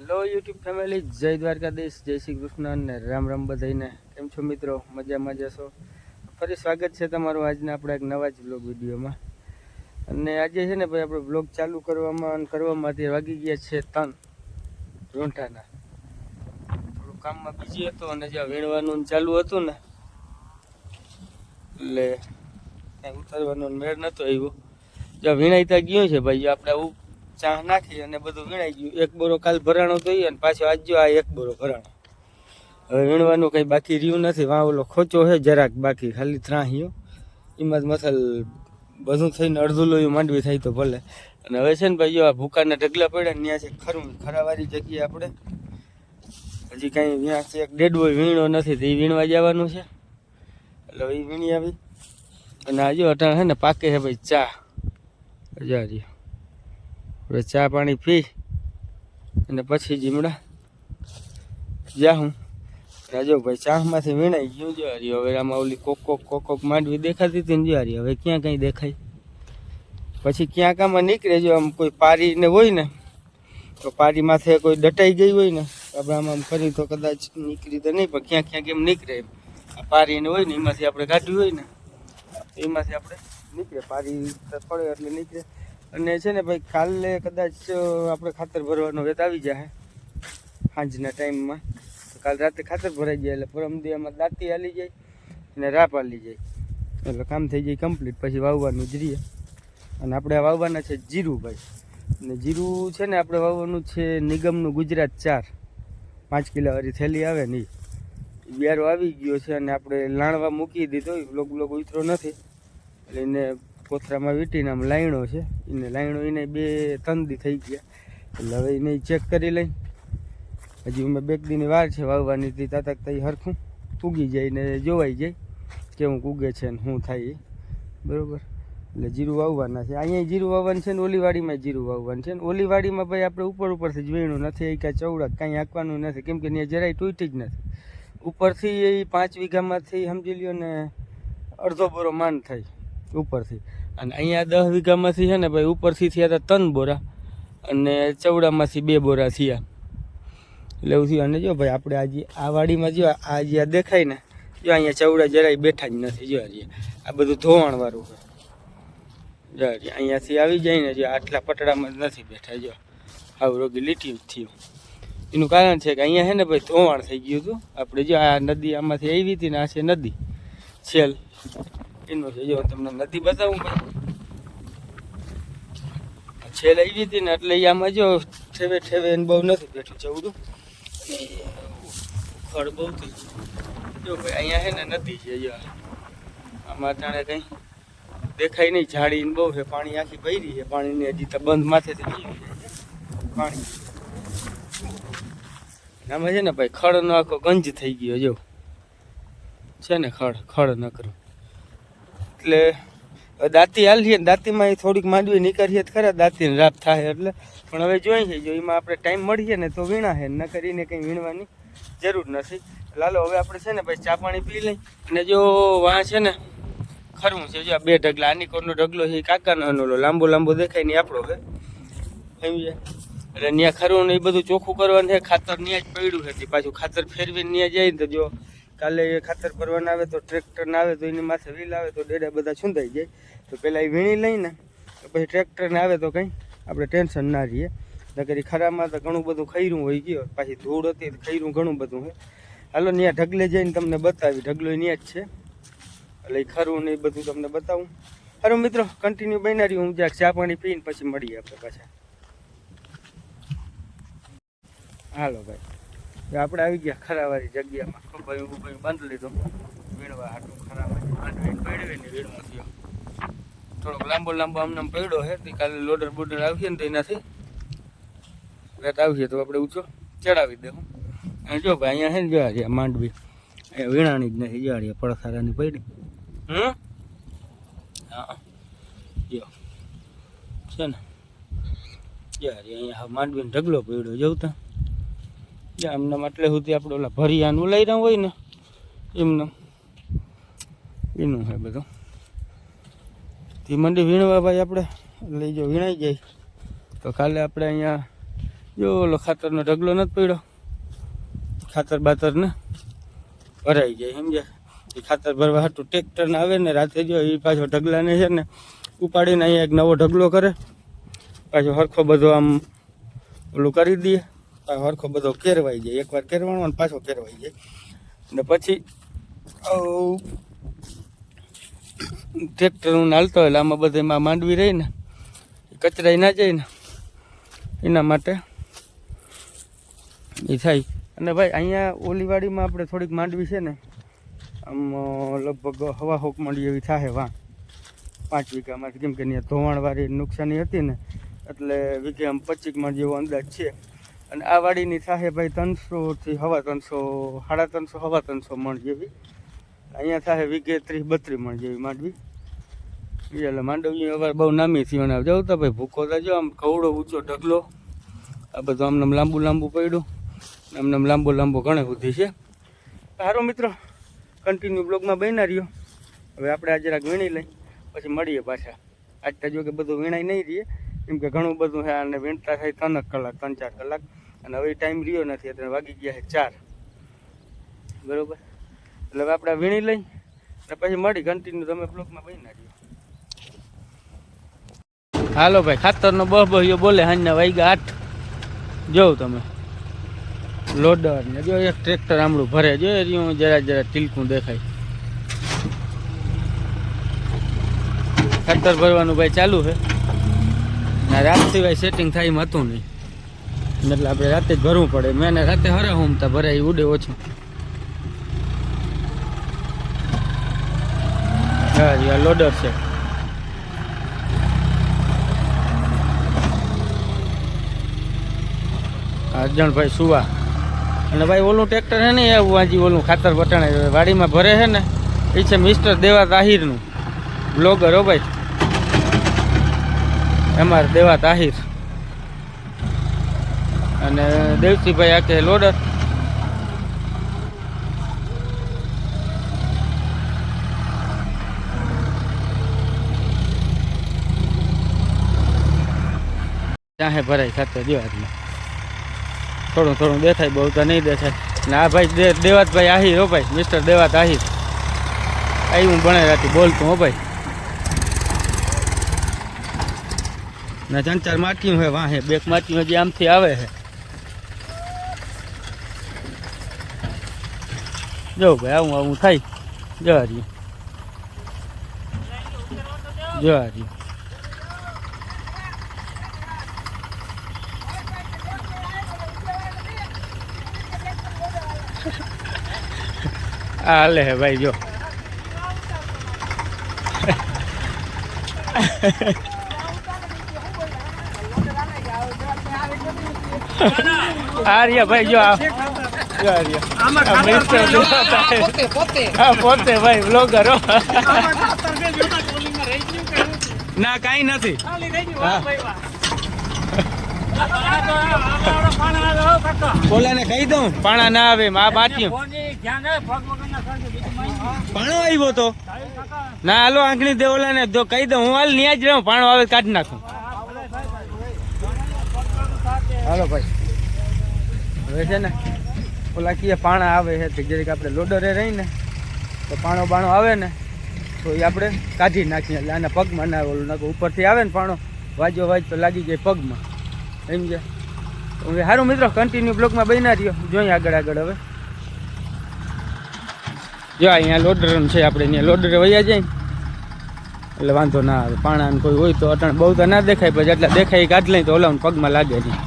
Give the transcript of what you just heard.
Hello YouTube family જય દ્વારકાધીશ, જય શ્રી કૃષ્ણ અને રામ રામ બધાઈને કેમ છો મિત્રો? મજામાં જશો ફરી સ્વાગત છે તમારું આજના આપણા એક નવા જ બ્લોગ વિડીયોમાં. અને આજે છે ને ભાઈ, આપણે બ્લોગ ચાલુ કરવામાં અને કરવામાં તે વાગી ગયા છે તન રોંઠાના. થોડું કામમાં બીજી હતો અને જ્યાં વીણવાનું ચાલુ હતું ને, એટલે ઉતારવાનો મેળ નહોતો આવ્યો. જ્યાં વીણાઈતા ગયું છે ભાઈ, આપણે ચા નાખી અને બધું વીણાઈ ગયું. એક બોરો કાલ ભરાણો તો અને પાછો આજ આ એક બોરો ભરાણો. હવે વીણવાનું કંઈ બાકી રહ્યું નથી. વાં ઓલો ખોચો છે જરાક બાકી, ખાલી ત્રાહીઓ એમાં જ મસાલ બધું થઈને અડધું લોયું માંડવી થાય તો ભલે. અને હવે છે ને ભાઈ જો આ ભૂકાના ઢગલા પડ્યા ને ત્યાં છે ખરું, ખરાવાળી જગ્યાએ આપણે. હજી કાંઈ ત્યાં છે એક ડેડવો વીણો નથી તો એ વીણવા જવાનું છે. એટલે એ વીણી આવી. અને આજે અટાણ છે ને પાકે છે ભાઈ ચા. હજારી હવે ચા પાણી પી અને પછી જીમડા. જા હું. રાજો ભાઈ ચાહમાંથી વીણાઈ ગયું જો હારી. હવે આમાં ઓલી કોક કોક કોક કોક માંડવી દેખાતી હતી ને જો હારી. હવે ક્યાં કંઈ દેખાય? પછી ક્યાંક આમાં નીકળે જો આમ કોઈ પારી ને હોય ને, તો પારી માથે કોઈ દટાઈ ગઈ હોય ને આપણે આમ ફરી તો કદાચ નીકળી તો નહીં, પણ ક્યાંક ક્યાંક એમ નીકળે. આ પારી ને હોય ને, એમાંથી આપણે કાઢવી હોય ને એમાંથી આપણે નીકળે. પારી પડે એટલે નીકળે. અને છે ને ભાઈ, કાલે કદાચ આપણે ખાતર ભરવાનો વેત આવી જાય સાંજના ટાઈમમાં. તો કાલ રાતે ખાતર ભરાઈ જાય એટલે પરમ આમાં દાંતી હાલી જાય અને રાપ હાલી જાય. એટલે કામ થઈ જાય કમ્પ્લીટ પછી વાવવાનું જ રહીએ. અને આપણે વાવવાના છે જીરું ભાઈ. અને જીરું છે ને આપણે વાવવાનું છે નિગમનું ગુજરાત ચાર. પાંચ કિલોવાળી થેલી આવે ને. ઈ. બિયારો આવી ગયો છે અને આપણે લાણવા મૂકી દીધો બ્લોક બ્લોક ઉતરો નથી. એટલે એને કોથરામાં વીટીને આમ લાયણો છે. એને લાયણો એને બે તંદી થઈ ગયા. એટલે હવે એને ચેક કરી લઈ. હજી અમે બે દીની વાર છે વાવવાની હતી તાતક તઈ હરખું ઉગી જાય ને જોવાઈ જાય કેવું ઉગે છે ને શું થાય એ. બરાબર? એટલે જીરું વાવવાના છે. અહીંયા જીરું વાવવાનું છે ને ઓલીવાડીમાં જીરું વાવવાનું છે ને ઓલીવાડીમાં ભાઈ આપણે ઉપર ઉપરથી જ વીણું નથી કાંઈ ચૌડા કાંઈ આંકવાનું નથી, કેમ કે ત્યાં જરાય તૂટી જ નથી. ઉપરથી એ પાંચ વીઘામાંથી સમજી લ્યો ને અડધો બોરો માન થાય, ઉપરથી. અને અહીંયા દસ વીઘામાંથી છે ને ભાઈ, ઉપરથી થયા હતા ત્રણ બોરા અને ચવડામાંથી બે બોરા થયા. એટલે એવું થયું. અને જો ભાઈ, આપણે આજે આ વાડીમાં જો આ જે આ દેખાય ને, જો અહીંયા ચવડા જરાય બેઠા જ નથી, જો હજી આ બધું ધોવાણવાળું છે. જો અહીંયાથી આવી જાય ને, જો આટલા પટડામાં નથી બેઠા, જો આવું રોગી લીટી થયું. એનું કારણ છે કે અહીંયા છે ને ભાઈ, ધોવાણ થઈ ગયું હતું. આપણે જો આ નદી આમાંથી આવી હતી ને, આ છે નદી. છેલ એનું છે જો તમને નદી બતાવું ભાઈ. આ લઈ હતી ને એટલે આમાં જો ઠેવે ઠેવે એને બહુ નથી બેઠું ચવડું ખડ બહુ થઈ. જો ભાઈ, અહીંયા છે ને નદી છે જો આમાં જાણે કંઈ દેખાય નહીં. ઝાડી ને બહુ છે, પાણી આખી ભરી છે. પાણીની હજી તો બંધ માથેથી થઈ ગયું પાણી. આમાં છે ને ભાઈ, ખડનો આખો ગંજ થઈ ગયો, જો. છે ને ખડ ખડ ન કરું એટલે દાંતી હાલીએ દાંતીમાં એ થોડીક માંડવી નીકળીએ તો ખરા, દાંતીને રાપ થાય એટલે. પણ હવે જોઈએ જો એમાં આપણે ટાઈમ મળીએ ને તો વીણા છે ન કરીને કંઈ વીણવાની જરૂર નથી. લાલો, હવે આપણે છે ને ભાઈ ચા પાણી પી લઈ. અને જો વાં છે ને, ખરું છે, જો આ બે ઢગલા, આની કોરનો ઢગલો છે, એ કાકાનો અને લાંબો લાંબો દેખાય ને આપણો હે સમજે એટલે ત્યાં ખરું ને એ બધું ચોખ્ખું કરવાનું છે, ખાતર ત્યાં જ પડ્યું છે, પાછું ખાતર ફેરવીને ત્યાં જાય ને તો જો કાલે એ ખાતર ભરવાના આવે તો ટ્રેક્ટર ના આવે તો એની માથે વ્હીલ આવે તો ડેડા બધા છુંદાઈ જાય. તો પહેલાં એ વીણી લઈને પછી ટ્રેક્ટરને આવે તો કંઈ આપણે ટેન્શન ના રહીએ. નકર એ ખરામાં તો ઘણું બધું ખૈરું હોય ગયો. પાછી ધૂળ હતી ખૈરું ઘણું બધું હોય. હાલો ત્યાં ઢગલે જઈને તમને બતાવી. ઢગલો ત્યાં જ છે. એટલે ખરું ને એ બધું તમને બતાવું. સારું મિત્રો કન્ટિન્યુ બનાવી હું જ્યાં ચા પાણી પીને પછી મળીએ આપણે પાછા. હાલો, ભાઈ. આપણે આવી ગયા ખરાવાળી જગ્યામાં. ખોભાઈ ઉભાઈ બાંધી લીધો. વીણવા હાટું ખરાવાળી માંડવીને પડ્યો ને વીણવા થયો થોડોક લાંબો લાંબો આમને પડ્યો છે, તે કાલે લોડર બોડર આવશે ને તો એનાથી રેત આવશે તો આપણે ઊંચો ચડાવી દઉં અને જો ભાઈ અહીંયા છે ને જોવા રહ્યા માંડવી. એ વીણાની જ નથી જોવા રહ્યા પડખારાની પડી. હમ? હા. જો. છે ને. યાર, અહીંયા હા માંડવીને ઢગલો પડ્યો જોતા આમને એટલે સુધી આપણે ઓલા ભરિયાનું લઈ રહ્યા હોય ને, એમને એનું છે બધું. તે મંડી વીણવા ભાઈ આપણે લઈ જો વીણાઈ જાય. તો કાલે આપણે અહીંયા, જો ઓલો ખાતરનો ઢગલો નથી પડ્યો, ખાતર બાતર ને ભરાઈ જાય, સમજ્યા? એ ખાતર ભરવા હાટું ટ્રેક્ટર ને આવે ને, રાતે જો એ પાછો ઢગલાને છે ને, ઉપાડીને અહીંયા એક નવો ઢગલો કરે. પાછો હરખો બધો આમ ઓલું કરી દઈએ. હરખો બધો કેરવાઈ જાય. એકવાર કેરવાનો અને પાછો કેરવાઈ જાય. ને પછી, આવું ટ્રેક્ટર હું હાલતો એટલે આમાં બધે એમાં માંડવી રહી ને કચરાઈ ના જાય ને. એના માટે એ થાય. અને ભાઈ, અહીંયા ઓલીવાડીમાં આપણે થોડીક માંડવી છે ને, આમ લગભગ હવા હોક મંડી એવી થાય વાં. પાંચ વીઘામાંથી. કેમ કે ધોવાણવાળી નુકસાની હતી ને, એટલે વીઘે આમ પચીસ મણ જેવો અંદાજ છે. અને આ વાડીની થાય ભાઈ ત્રણસોથી હવા ત્રણસો, સાડા ત્રણસો, હવા ત્રણસો મણ જેવી. અહીંયા સાહેબ વીઘે ત્રીસ બત્રીસ મણ જેવી માંડવી. એટલે માંડવી અવાર બહુ નામી થયો અને જવું તો ભાઈ ભૂખો થજો આમ કવડો, ઊંચો ઢગલો. આ બધું આમને લાંબુ લાંબુ પડ્યું. આમને લાંબો લાંબુ ઘણે સુધી છે. સારો મિત્રો કન્ટિન્યુ બ્લોગમાં બન્યા રહ્યો. હવે આપણે આજે જરાક વીણી લઈ, પછી મળીએ પાછા. આજ તો જો કે બધું વીણાઈ નહીં રહીએ. કેમ કે ઘણું બધું છે, અને વીણતા થાય ત્રણ કલાક, ત્રણ ચાર કલાક. અને હવે ટાઈમ રહ્યો નથી એટલે વાગી ગયા છે ચાર. બરોબર? એટલે હવે આપણે વીણી લઈ અને પછી મળી કન્ટિન્યુ તમે બ્લોકમાં બની રહ્યો હાલો ભાઈ, ખાતરનો બહ બહ્યો બોલે, હાંજના વાગ્યા આઠ. જોઉં તમે. લોડર ને જો એક ટ્રેક્ટર આમળું ભરે, જો એ રહ્યું, જરા જરા તિલકું દેખાય. ખાતર ભરવાનું ભાઈ ચાલુ છે. ના, રાત સિવાય સેટિંગ થાય એમ હતું નહીં. એટલે આપણે રાતે જ ભરવું પડે. મેં રાતે હરા હોમતા ભરાય, ઉડે ઓછું. હા આ લોડર છે. અર્જણભાઈ સુવા. અને ભાઈ ઓલું ટ્રેક્ટર છે ને એવું હાજી ઓલું ખાતર બટાણે વાડીમાં ભરે છે ને એ છે મિસ્ટર દેવા તાહિરનું. બ્લોગર હો ભાઈ. અમારે દેવા તાહિર. અને દેવસીભાઈ આકે લોડર ચાહે ભરાય ખાતર દેવાતમાં. થોડું થોડું દેખાય બહુ તો નહીં દેખાય. ને આ ભાઈ દે, દેવાતભાઈ આહિર હો ભાઈ, મિસ્ટર દેવાત આહિર આવી હું ભણે રાતી બોલતું હો ભાઈ. ના ત્રણ ચાર માટીયું હે વાહે, બેક માટીયું હજી આમથી આવે છે જો ભાઈ આવું આવું થાય જવા રહ્યું જવા રહ્યું આ હાલે હે ભાઈ જો આ રહ્યા ભાઈ જો આ રહ્યા. પોતે ભાઈ બ્લોગર ના કાંઈ નથી. ઓલાને કહી દઉં. પાણા ના આવે મા બાટીયું પાણો આવ્યો તો. ના હાલો આંખણી દે ઓલાને. જો કહી દઉં હું હાલ ન્યા જ રહું પાણો આવે કાઢી નાખું. હાલો ભાઈ. હવે છે ને ઓલા કીએ પાણા આવે છે, તે જરીક આપણે લોડરે રહી ને તો પાણો બાણો આવે ને, તો એ આપણે કાઢી નાખીએ. એટલે આના પગમાં ના ઓલું નાખો ઉપરથી આવે ને પાણો, વાજો વાજ તો લાગી જાય પગમાં. સમજ્યા હવે સારું મિત્રો કન્ટિન્યુ બ્લોકમાં બન્યા રહ્યો. જોઈએ આગળ આગળ હવે. જો અહીંયા લોડર છે, આપણે અહીંયા લોડરે વૈયા જાય. એટલે વાંધો ના આવે. પાણા કોઈ હોય તો અટણ બહુ તો ના દેખાય પછી એટલા દેખાય કાઢ લઈ તો ઓલા પગમાં લાગે નહીં.